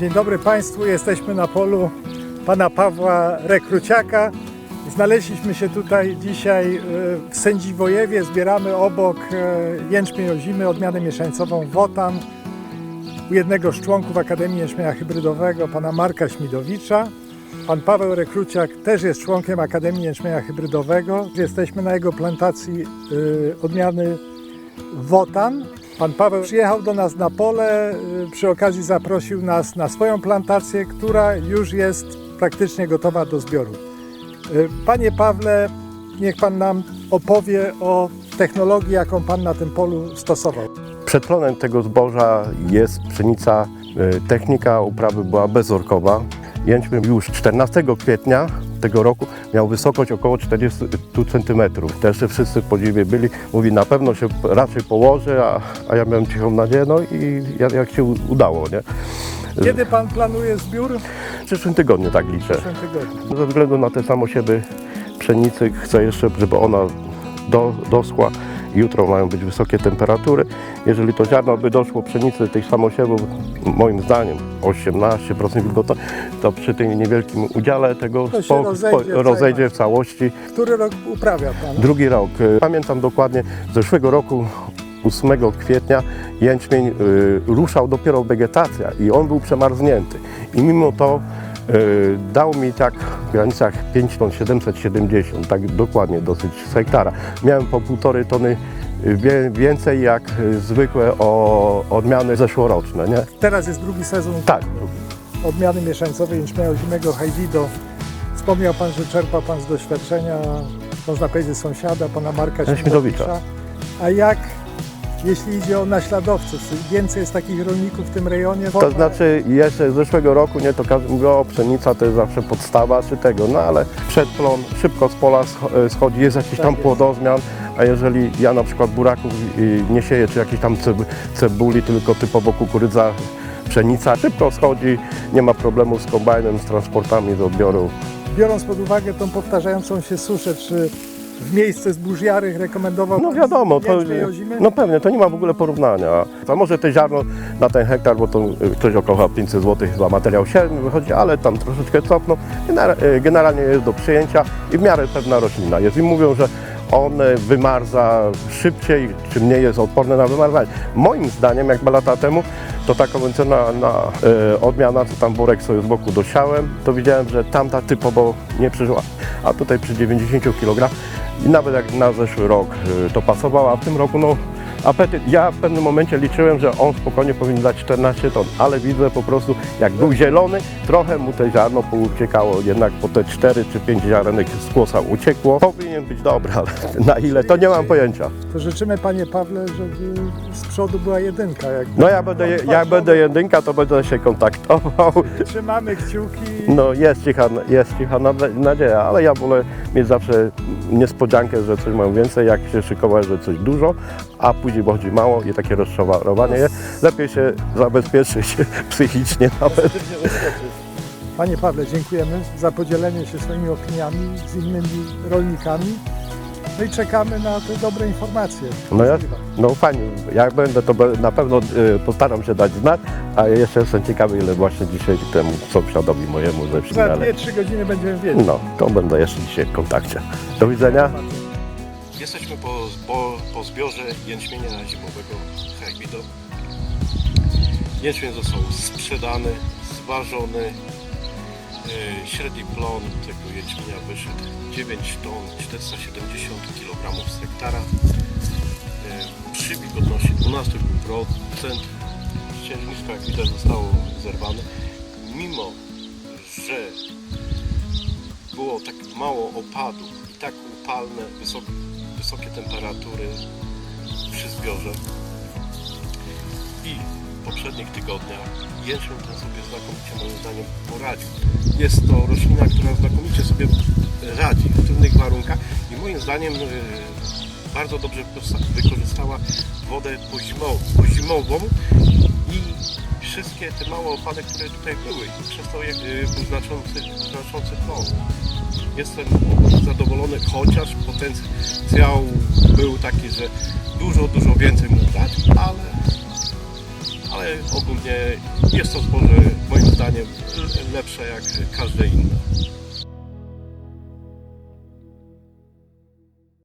Dzień dobry Państwu, jesteśmy na polu pana Pawła Rekruciaka. Znaleźliśmy się tutaj dzisiaj e, w Sędziwojewie, zbieramy obok e, jęczmień ozimy, odmianę mieszańcową Wotan u jednego z członków Akademii Jęczmienia Hybrydowego, pana Marka Śmidowicza. Pan Paweł Rekruciak też jest członkiem Akademii Jęczmienia Hybrydowego. Jesteśmy na jego plantacji e, odmiany Wotan. Pan Paweł przyjechał do nas na pole, y, przy okazji zaprosił nas na swoją plantację, która już jest praktycznie gotowa do zbioru. Y, Panie Pawle, niech Pan nam opowie o technologii, jaką Pan na tym polu stosował. Przed plonem tego zboża jest pszenica. y, Technika uprawy była bezorkowa. Jęczmień już 14 kwietnia tego roku miał wysokość około 40 cm. Też wszyscy w podziwie byli. Mówi, na pewno się raczej położy, a, a ja miałem cichą nadzieję, no i jak, jak się udało, nie? Kiedy Pan planuje zbiór? W przyszłym tygodniu tak W liczę. przyszłym tygodniu. Ze względu na te samosieby pszenicy chcę jeszcze, żeby ona do, doschła. Jutro mają być wysokie temperatury. Jeżeli to ziarno by doszło pszenicy tych samosiewów, moim zdaniem 18% wilgotności, to przy tym niewielkim udziale tego To spo- rozejdzie w całej rozejdzie w całości. Który rok uprawia Pan? Drugi rok. y, Pamiętam dokładnie, z zeszłego roku 8 kwietnia jęczmień y, ruszał dopiero wegetacja i on był przemarznięty. I mimo to dał mi tak w granicach 5 ton 770, tak dokładnie dosyć z hektara. Miałem po półtorej tony wie, więcej jak y, zwykłe odmiany zeszłoroczne, nie? Teraz jest drugi sezon Tak, odmiany mieszańcowej jęczmienia ozimego Hajdido. Wspomniał Pan, że czerpa Pan z doświadczenia, można powiedzieć, sąsiada, Pana Marka. Śmidowicza. A jak, jeśli idzie o naśladowców? Czy więcej jest takich rolników w tym rejonie? To znaczy jeszcze z zeszłego roku, nie, to każdy mówi, o pszenica to jest zawsze podstawa czy tego, no ale przed plon szybko z pola e, schodzi, jest jakiś Tak tam jest. płodozmian, a jeżeli ja na przykład buraków nie sieję, czy jakiejś tam ceb- cebuli, tylko typowo kukurydza, pszenica, szybko schodzi, nie ma problemu z kombajnem, z transportami do odbioru. Biorąc pod uwagę tą powtarzającą się suszę, czy miejsce zbóż-jarych rekomendował No Pan wiadomo, to, jęczmień no pewnie, to nie ma w ogóle porównania. A może te ziarno na ten hektar, bo to y, ktoś około 500 zł za materiał siewny wychodzi, ale tam troszeczkę cofną. Gener- y, Generalnie jest do przyjęcia i w miarę pewna roślina jest. I mówią, że on y, wymarza szybciej, czy mniej jest odporny na wymarzanie. Moim zdaniem, jak dwa lata temu, to ta konwencjonalna na, y, odmiana, co tam worek sobie z boku dosiałem, to widziałem, że tamta typowo nie przeżyła. A tutaj przy 90 kg i nawet jak na zeszły rok y, to pasowało, a w tym roku no apetyt. Ja w pewnym momencie liczyłem, że on spokojnie powinien dać 14 ton, ale widzę po prostu jak był zielony, trochę mu te ziarno pouciekało, jednak po te 4 czy 5 ziarenek z kłosa uciekło. Powinien być dobry, ale na ile to nie mam pojęcia. To życzymy Panie Pawle, żeby z przodu była jedynka. Jak No ja będę, je- jak będę jedynka, to będę się kontaktował. Trzymamy kciuki. No jest cicha, jest cicha nadzieja, ale ja wolę mieć zawsze niespodziankę, że coś mam więcej, jak się szykować, że coś dużo, a później wychodzi mało i takie rozczarowanie jest. Lepiej się zabezpieczyć psychicznie nawet. Panie Pawle, dziękujemy za podzielenie się swoimi opiniami z innymi rolnikami. No i czekamy na te dobre informacje. No, ja, no fajnie, jak będę, to na pewno y, postaram się dać znać, a jeszcze jestem ciekawy, ile właśnie dzisiaj temu sąsiadowi mojemu ze Za dalej. 2-3 godziny będziemy wiedzieć. No, to będę jeszcze dzisiaj w kontakcie. Do widzenia. Jesteśmy po, po, po zbiorze jęczmienia zimowego Hybrido. Jęczmień został sprzedany, zważony. Yy, Średni plon tego jęczmienia wyszedł 9 ton 470 kg z hektara. Yy, Przy wilgotności 12,5%. Ściernisko jak widać zostało zerwane. Mimo, że było tak mało opadu i tak upalne, wysokie, wysokie temperatury przy zbiorze i w poprzednich tygodniach jęczmień ten sobie znakomicie moim zdaniem poradził. Jest to roślina, która znakomicie sobie radzi w trudnych warunkach i moim zdaniem yy, bardzo dobrze wykorzysta- wykorzystała wodę pozimową, pozimową i wszystkie te małe opady, które tutaj były i przez to yy, był znaczący, znaczący. Jestem zadowolony, chociaż potencjał był taki, że dużo, dużo więcej mógł dać, ale, ale ogólnie jest to zboże moim zdaniem lepsze jak każde inne.